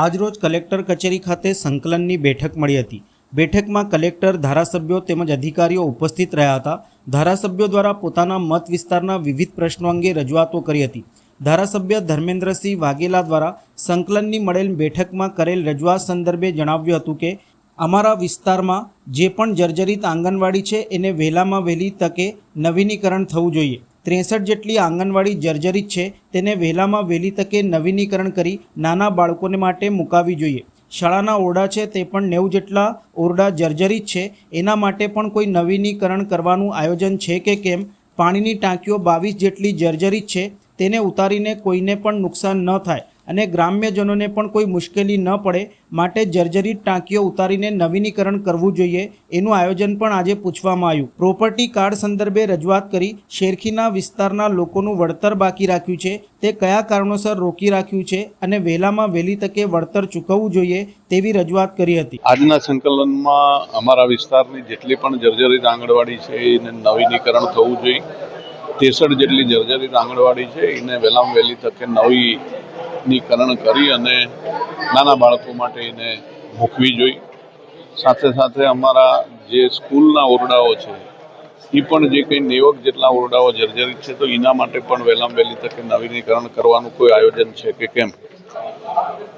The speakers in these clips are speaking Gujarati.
આજરોજ કલેક્ટર કચેરી ખાતે સંકલનની બેઠક મળી હતી. બેઠકમાં કલેક્ટર, ધારાસભ્યો તેમજ અધિકારીઓ ઉપસ્થિત રહ્યા હતા. ધારાસભ્યો દ્વારા પોતાના મત વિસ્તારના વિવિધ પ્રશ્નો અંગે રજૂઆતો કરી હતી. ધારાસભ્ય ધર્મેન્દ્રસિંહ વાઘેલા દ્વારા સંકલનની મળેલ બેઠકમાં કરેલ રજૂઆત સંદર્ભે જણાવ્યું હતું કે, અમારા વિસ્તારમાં જે પણ જર્જરિત આંગણવાડી છે એને વહેલામાં વહેલી તકે નવીનીકરણ થવું જોઈએ. ત્રેસઠ જેટલી આંગણવાડી જર્જરિત છે, તેને વહેલામાં વહેલી તકે નવીનીકરણ કરી નાના બાળકોને માટે મુકાવી જોઈએ. શાળાના ઓરડા છે તે પણ નેવું જેટલા ઓરડા જર્જરિત છે, એના માટે પણ કોઈ નવીનીકરણ કરવાનું આયોજન છે કે કેમ? પાણીની ટાંકીઓ બાવીસ જેટલી જર્જરિત છે, તેને ઉતારીને કોઈને પણ નુકસાન ન થાય. અને ગ્રામ્યજનોને પણ કોઈ મુશ્કેલી ન પડે, માટે જર્જરિત ટાંકીઓ ઉતારીને નવીનીકરણ કરવું જોઈએ એનું આયોજન પણ આજે પૂછવામાં આવ્યું. પ્રોપર્ટી કાર્ડ સંદર્ભે રજૂઆત કરી શેરખીના વિસ્તારના લોકોનું વળતર બાકી રાખ્યું છે, તે કયા કારણોસર રોકી રાખ્યું છે અને વહેલામાં વહેલી તકે વળતર ચૂકવવું જોઈએ તેવી રજૂઆત કરી હતી. આજના સંકલનમાં અમારા વિસ્તારની જેટલી પણ જર્જરિત આંગણવાડી છે, એને નવીનીકરણ થવું જોઈએ. તેસઠ જેટલી જર્જરિત આંગણવાડી છે, એને વહેલામાં વહેલી તકે નવીનીકરણ કરી અને નાના બાળકો માટે એને મૂકવી જોઈએ સાથે સાથે અમારા જે સ્કૂલના ઓરડાઓ છે એ પણ જે કંઈ નેવક જેટલા ઓરડાઓ જર્જરિત છે, તો એના માટે પણ વહેલામ વહેલી તકે નવીનીકરણ કરવાનું કોઈ આયોજન છે કે કેમ?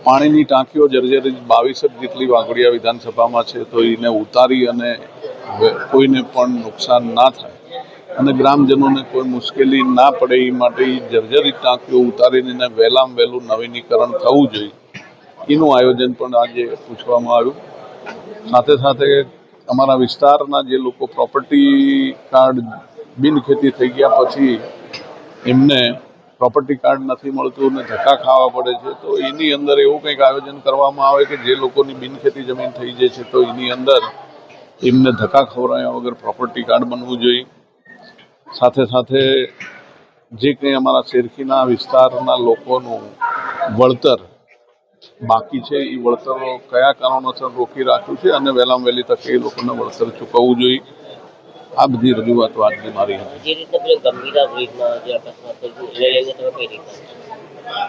પાણીની ટાંકીઓ જર્જરિત બાવીસ જ જેટલી વાઘોડિયા વિધાનસભામાં છે, તો એને ઉતારી અને કોઈને પણ નુકસાન ના થાય. અને ગ્રામજનોને કોઈ મુશ્કેલી ના પડે એ માટે એ જર્જરિત ટાંકીઓ ઉતારીને એને વહેલામાં વહેલું નવીનીકરણ થવું જોઈએ. એનું આયોજન પણ આજે પૂછવામાં આવ્યું. સાથે સાથે અમારા વિસ્તારના જે લોકો પ્રોપર્ટી કાર્ડ બિનખેતી થઈ ગયા પછી એમને પ્રોપર્ટી કાર્ડ નથી મળતું ને ધક્કા ખાવા પડે છે, તો એની અંદર એવું કંઈક આયોજન કરવામાં આવે કે જે લોકોની બિનખેતી જમીન થઈ જાય છે, તો એની અંદર એમને ધક્કા ખવરાયા વગર પ્રોપર્ટી કાર્ડ બનવું જોઈએ. સાથે સાથે જે કંઈ અમારા શેરખીના વિસ્તારના લોકોનું વળતર બાકી છે એ વળતરો કયા કારણોસર રોકી રાખ્યું છે અને વહેલામાં વહેલી તકે એ લોકોને વળતર ચૂકવવું જોઈએ. આ બધી રજૂઆતો આજની મારી હતી.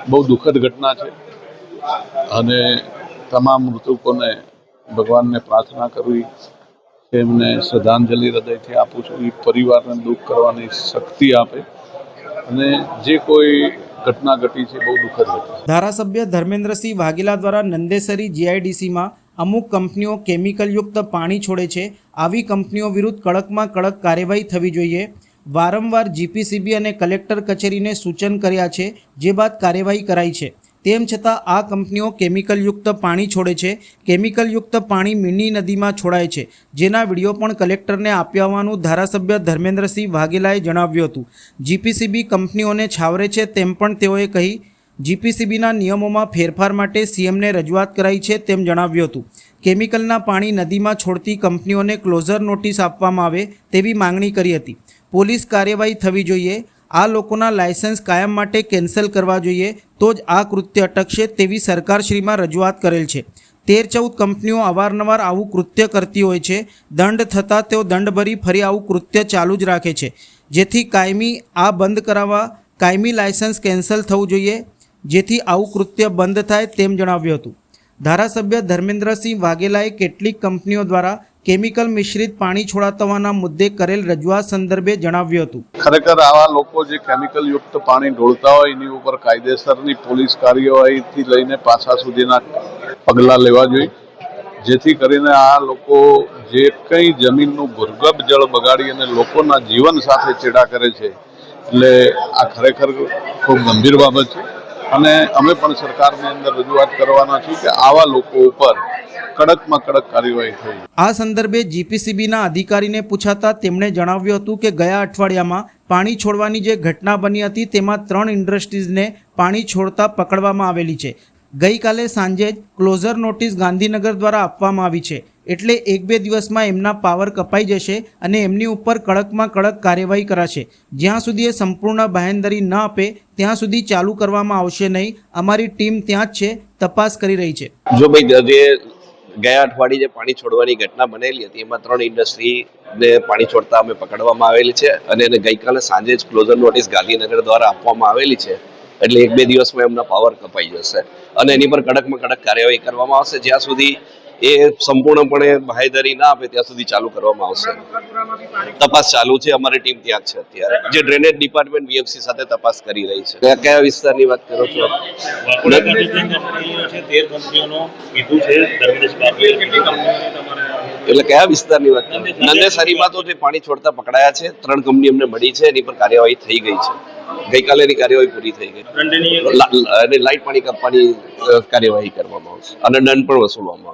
બહુ દુઃખદ ઘટના છે અને તમામ મૃતકોને ભગવાનને પ્રાર્થના કરવી એમને શ્રદ્ધાંજલિ હૃદયથી આપું છું. એ પરિવારને દુઃખ કરવાની શક્તિ આપે અને જે કોઈ ઘટના ઘટી છે બહુ દુઃખદ ધારાસભ્ય ધર્મેન્દ્રસિંહ વાઘેલા દ્વારા નંદેસરી જીઆઈડીસીમાં અમુક કંપનીઓ કેમિકલયુક્ત પાણી છોડે છે. આવી કંપનીઓ વિરુદ્ધ કડકમાં કડક કાર્યવાહી થવી જોઈએ. વારંવાર જીપીસીબી અને કલેક્ટર કચેરીને સૂચન કર્યા છે, જે બાદ કાર્યવાહી કરાઈ છે. તેમ છતાં આ કંપનીઓ કેમિકલયુક્ત પાણી છોડે છે. કેમિકલયુક્ત પાણી મીની નદીમાં છોડાય છે. જેના વીડિયો પણ કલેક્ટરને આપ્યા હોવાનું ધારાસભ્ય ધર્મેન્દ્રસિંહ વાઘેલાએ જણાવ્યું હતું. જીપીસીબી કંપનીઓને છાવરે છે તેમ પણ તેઓએ કહી, જીપીસીબીના નિયમોમાં ફેરફાર માટે સીએમને રજૂઆત કરાઈ છે તેમ જણાવ્યું હતું. કેમિકલના પાણી નદીમાં છોડતી કંપનીઓને ક્લોઝર નોટિસ આપવામાં આવે તેવી માંગણી કરી હતી. પોલીસ કાર્યવાહી થવી જોઈએ. આ લોકોના લાયસન્સ કાયમ માટે કેન્સલ કરવા જોઈએ, તો જ આ કૃત્ય અટકશે તેવી સરકારશ્રીમાં રજૂઆત કરેલ છે. તેર ચૌદ કંપનીઓ અવારનવાર આવું કૃત્ય કરતી હોય છે. દંડ થતાં તેઓ દંડ ભરી ફરી આવું કૃત્ય ચાલુ જ રાખે છે. જેથી કાયમી આ બંધ કરાવવા, કાયમી લાયસન્સ કેન્સલ થવું જોઈએ. જેથી આવું કૃત્ય બંધ થાય તેમ જણાવ્યું હતું. ધારાસભ્ય ધર્મેન્દ્રસિંહ વાઘેલાએ કેટલીક કંપનીઓ દ્વારા કેમિકલ મિશ્રિત પાણી છોડાતવાના મુદ્દે કરેલ રજૂઆત સંદર્ભે જણાવ્યું હતું. ખરેખર આવા લોકો જે કેમિકલ યુક્ત પાણી ઢોળતા હોય, એની ઉપર કાયદેસરની પોલીસ કાર્યવાહીથી લઈને પાછા સુધીના પગલાં લેવા જોઈએ. જેથી કરીને આ લોકો જે કંઈ જમીનનું ભૂર્ગભ જળ બગાડી અને લોકોના જીવન સાથે ચેડા કરે છે. એટલે આ ખરેખર ખૂબ ગંભીર બાબત છે. અને અમે પણ સરકારની અંદર રજૂઆત કરવાના છીએ કે આવા લોકો ઉપર કડકમાં કડક કાર્યવાહી થઈ. આ સંદર્ભે જીપીસીબીના અધિકારીને પૂછાતા તેમણે જણાવ્યું હતું કે ગયા અઠવાડિયામાં પાણી છોડવાની જે ઘટના બની હતી તેમાં ત્રણ ઇન્ડસ્ટ્રીઝને પાણી છોડતા પકડવામાં આવેલી છે. ગઈકાલે સાંજે ક્લોઝર નોટિસ ગાંધીનગર દ્વારા આપવામાં આવી છે. એટલે એક બે દિવસમાં એમના પાવર કપાઈ જશે અને એમની ઉપર કડકમાં કડક કાર્યવાહી કરાશે. જ્યાં સુધી એ સંપૂર્ણ બાહેંધરી ન આપે, ત્યાં સુધી ચાલુ કરવામાં આવશે નહીં. અમારી ટીમ ત્યાં જ છે, તપાસ કરી રહી છે. જો ભાઈ, જે ગયા અઠવાડિયે જે પાણી છોડવાની ઘટના બનેલી હતી, એમાં ત્રણ ઇન્ડસ્ટ્રીને પાણી છોડતા અમે પકડવામાં આવેલી છે અને એને ગઈકાલે સાંજે જ ક્લોઝર નોટિસ ગાંધીનગર દ્વારા આપવામાં આવેલી છે. એટલે એક બે દિવસમાં એમના પાવર કપાઈ જશે અને એની પર કડકમાં કડક કાર્યવાહી કરવામાં આવશે. જ્યાં સુધી એ સંપૂર્ણપણે બાહેધરી ના આપે ત્યાં સુધી ચાલુ કરવામાં આવશે. તપાસ ચાલુ છે અમારી ટીમ ત્યાં છે અત્યારે. જે ડ્રેનેજ ડિપાર્ટમેન્ટ બીએમસી સાથે તપાસ કરી રહી છે. કયા કયા વિસ્તારની વાત કરો છો? એટલે કયા વિસ્તારની વાત નંદેસરીમાં તો જે પાણી છોડતા પકડાયા છે ત્રણ કંપની અમને મળી છે એની પર કાર્યવાહી થઈ ગઈ છે. ગઈકાલે એની કાર્યવાહી પૂરી થઈ ગઈ. અને લાઇટ પાણી કાપવાની કાર્યવાહી કરવામાં આવશે અને દંડ પણ વસૂલવામાં આવશે.